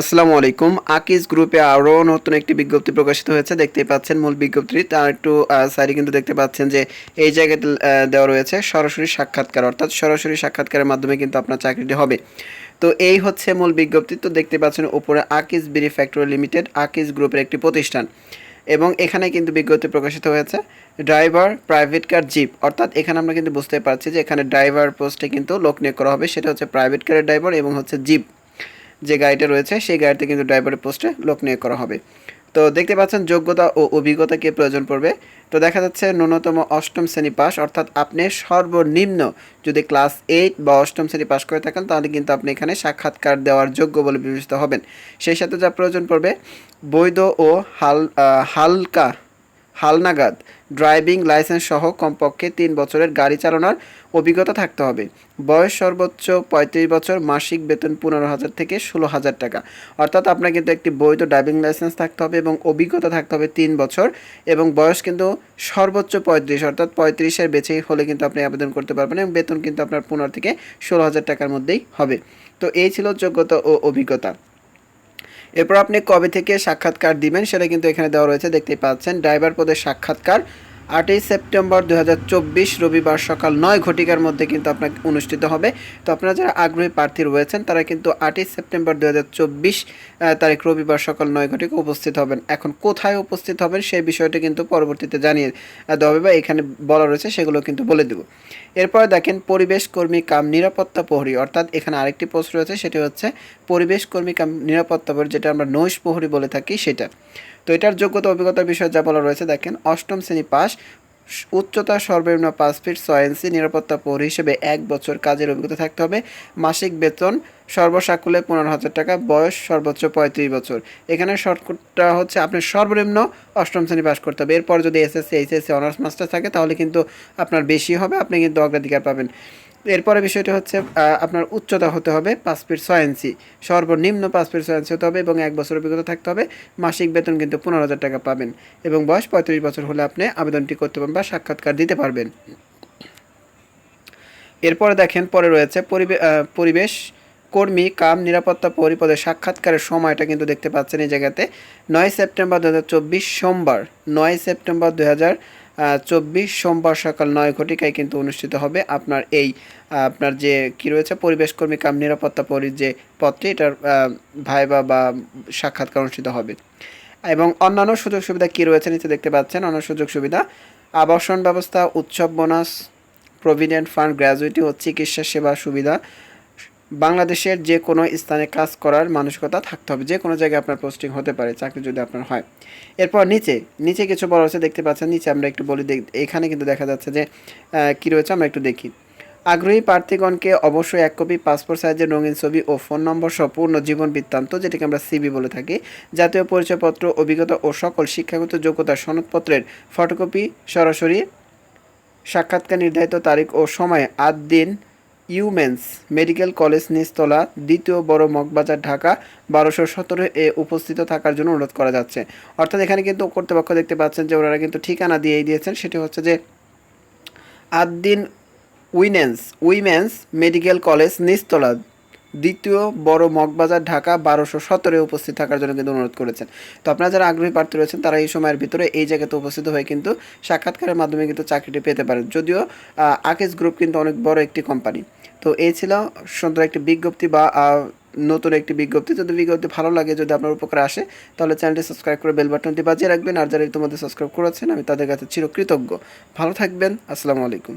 আসসালামু আলাইকুম। আকিজ গ্রুপে আরও নতুন একটি বিজ্ঞপ্তি প্রকাশিত হয়েছে। দেখতে পাচ্ছেন মূল বিজ্ঞপ্তি তার একটু সাইডে কিন্তু দেখতে পাচ্ছেন যে এই জায়গাতে দেওয়া রয়েছে সরাসরি সাক্ষাৎকার। অর্থাৎ সরাসরি সাক্ষাৎকারের মাধ্যমে কিন্তু আপনার চাকরিটি হবে। তো এই হচ্ছে মূল বিজ্ঞপ্তি। তো দেখতে পাচ্ছেন উপরে Akij BD factory limited, Akij গ্রুপের একটি প্রতিষ্ঠান। এবং এখানে কিন্তু বিজ্ঞপ্তি প্রকাশিত হয়েছে, ড্রাইভার প্রাইভেট কার জিপ। অর্থাৎ এখানে আমরা কিন্তু বুঝতে পারছি যে এখানে ড্রাইভার পোস্টে কিন্তু লোক নিয়োগ করা হবে। সেটা হচ্ছে প্রাইভেট কারের ড্রাইভার এবং হচ্ছে জিপ। যে গাড়িটা রয়েছে, সেই গাড়িতে কিন্তু ড্রাইভারের পোস্টে লোক নিয়োগ করা হবে। তো দেখতে পাচ্ছেন যোগ্যতা ও অভিজ্ঞতা কে প্রয়োজন পড়বে। তো দেখা যাচ্ছে ন্যূনতম অষ্টম শ্রেণি পাস, অর্থাৎ আপনি সর্বনিম্ন যদি ক্লাস এইট বা অষ্টম শ্রেণি পাস করে থাকেন, তাহলে কিন্তু আপনি এখানে সাক্ষাৎকার দেওয়ার যোগ্য বলে বিবেচিত হবেন। সেই সাথে যা প্রয়োজন পড়বে, বৈধ ও হাল হালকা হালনাগাদ। ড্রাইভিং লাইসেন্স সহ কমপক্ষে তিন বছরের গাড়ি চালানোর অভিজ্ঞতা থাকতে হবে। বয়স সর্বোচ্চ পঁয়ত্রিশ বছর, মাসিক বেতন পনেরো হাজার থেকে ষোলো হাজার টাকা। অর্থাৎ আপনার কিন্তু একটি বৈধ ড্রাইভিং লাইসেন্স থাকতে হবে এবং অভিজ্ঞতা থাকতে হবে তিন বছর এবং বয়স কিন্তু সর্বোচ্চ পঁয়ত্রিশ, অর্থাৎ পঁয়ত্রিশের বেছেই হলে কিন্তু আপনি আবেদন করতে পারবেন এবং বেতন কিন্তু আপনার পনেরো থেকে ষোলো হাজার টাকার মধ্যেই হবে। তো এই ছিল যোগ্যতা ও অভিজ্ঞতা। এরপর আপনি কবে থেকে সাক্ষাৎকার দিবেন সেটা কিন্তু এখানে দেওয়া রয়েছে। দেখতেই পাচ্ছেন, ড্রাইভার পদের সাক্ষাৎকার। আটই সেপ্টেম্বর দু হাজার চব্বিশ রবিবার সকাল নয় ঘটিকার মধ্যে কিন্তু আপনাকে অনুষ্ঠিত হবে। তো আপনারা যারা আগ্রহী প্রার্থী রয়েছেন, তারা কিন্তু আটই সেপ্টেম্বর দু হাজার চব্বিশ তারিখ রবিবার সকাল নয় ঘটিকা উপস্থিত হবেন। এখন কোথায় উপস্থিত হবেন সেই বিষয়টি কিন্তু পরবর্তীতে জানিয়ে দেওয়া হবে বা এখানে বলা রয়েছে সেগুলো কিন্তু বলে দেব। এরপরে দেখেন, পরিবেশ কর্মী কাম নিরাপত্তা প্রহরী, অর্থাৎ এখানে আরেকটি পোস্ট রয়েছে, সেটি হচ্ছে পরিবেশ কর্মী কাম নিরাপত্তা প্রহরী, যেটা আমরা নৈশ প্রহরী বলে থাকি, সেটা। তো এটার যোগ্যতা অভিজ্ঞতার বিষয়ে যা বলা রয়েছে, দেখেন, অষ্টম শ্রেণি পাস উচ্চতা সর্বনিম্ন পাঁচ ফিট ছয় ইঞ্চি, নিরাপত্তা পৌর হিসেবে এক বছর কাজের অভিজ্ঞতা থাকতে হবে। মাসিক বেতন সর্বসাকুলে পনেরো হাজার টাকা, বয়স সর্বোচ্চ পঁয়ত্রিশ বছর। এখানে শর্টকটটা হচ্ছে আপনি সর্বনিম্ন অষ্টম শ্রেণি পাস করতে হবে। এরপর যদি এসএসসি, এইচএসসি, অনার্স মাস্টার থাকে, তাহলে কিন্তু আপনার বেশি হবে, আপনি কিন্তু অগ্রাধিকার পাবেন। এরপরে বিষয়টি হচ্ছে আপনার উচ্চতা হতে হবে পাঁচ ফিট ছয় ইঞ্চি। সর্বনিম্ন পাঁচ ফিট ছয় ইঞ্চি হতে হবে এবং এক বছর অভিজ্ঞতা থাকতে হবে। মাসিক বেতন কিন্তু পনেরো হাজার টাকা পাবেন এবং বয়স পঁয়ত্রিশ বছর হলে আপনি আবেদনটি করতে পারবেন বা সাক্ষাৎকার দিতে পারবেন। এরপরে দেখেন, পরে রয়েছে পরিবে- পরিবেশ কর্মী কাম নিরাপত্তা পরিপদের সাক্ষাৎকারের সময়টা কিন্তু দেখতে পাচ্ছেন এই জায়গাতে। নয় সেপ্টেম্বর দুই হাজার চব্বিশ সোমবার, নয় সেপ্টেম্বর দু চব্বিশ সোমবার সকাল নয় ঘটিকায় কিন্তু অনুষ্ঠিত হবে আপনার এই আপনার যে কি রয়েছে, পরিবেশ কর্মী কাম নিরাপত্তা পরি যে পদটি, এটার ভাইবা বা সাক্ষাৎকার অনুষ্ঠিত হবে। এবং অন্যান্য সুযোগ সুবিধা কি রয়েছে নিচে দেখতে পাচ্ছেন। অন্যান্য সুযোগ সুবিধা, আবাসন ব্যবস্থা, উৎসব বোনাস, প্রভিডেন্ট ফান্ড, গ্র্যাজুইটি ও চিকিৎসা সেবা সুবিধা বাংলাদেশের যে কোনো স্থানে কাজ করার মানসিকতা থাকতে হবে। যে কোনো জায়গায় আপনার পোস্টিং হতে পারে, চাকরি যদি আপনার হয়। এরপর নিচে নিচে কিছু বলা হচ্ছে দেখতে পাচ্ছেন, নিচে আমরা একটু বলি, দেখ- এখানে কিন্তু দেখা যাচ্ছে যে কি রয়েছে আমরা একটু দেখি। আগ্রহী প্রার্থীগণকে অবশ্যই এক কপি পাসপোর্ট সাইজের রঙিন ছবি ও ফোন নম্বর সহ পূর্ণ জীবন বৃত্তান্ত, যেটাকে আমরা সিবি বলে থাকি, জাতীয় পরিচয়পত্র, অভিজ্ঞতা ও সকল শিক্ষাগত যোগ্যতা সনদপত্রের ফটোকপি সরাসরি সাক্ষাৎকার নির্ধারিত তারিখ ও সময়ে, আট দিন ইউমেন্স মেডিকেল কলেজ নিচতলা দ্বিতীয় বড় মগবাজার ঢাকা বারোশো সতেরো এ উপস্থিত থাকার জন্য অনুরোধ করা যাচ্ছে। অর্থাৎ এখানে কিন্তু কর্তৃপক্ষ দেখতে পাচ্ছেন যে ওনারা কিন্তু ঠিকানা দিয়েই দিয়েছেন, সেটি হচ্ছে যে Ad-din women's, women's medical college নিচতলা দ্বিতীয় বড় মগবাজার ঢাকা বারোশো সতেরো উপস্থিত থাকার জন্য কিন্তু অনুরোধ করেছেন। তো আপনারা যারা আগ্রহী প্রার্থী রয়েছেন, তারা এই সময়ের ভিতরে এই জায়গাতে উপস্থিত হয়ে কিন্তু সাক্ষাৎকারের মাধ্যমে কিন্তু চাকরিটি পেতে পারেন। যদিও আকেশ গ্রুপ কিন্তু অনেক বড় একটি কোম্পানি। তো এই ছিল সুন্দর একটি বিজ্ঞপ্তি বা নতুন একটি বিজ্ঞপ্তি। যদি বিজ্ঞপ্তি ভালো লাগে, যদি আপনার উপকারে আসে, তাহলে চ্যানেলটি সাবস্ক্রাইব করে বেল বাটনটি বাজিয়ে রাখবেন। আর যারা ইতিমধ্যে সাবস্ক্রাইব করেছেন, আমি তাদের কাছে চিরকৃতজ্ঞ। ভালো থাকবেন। আসসালামু আলাইকুম।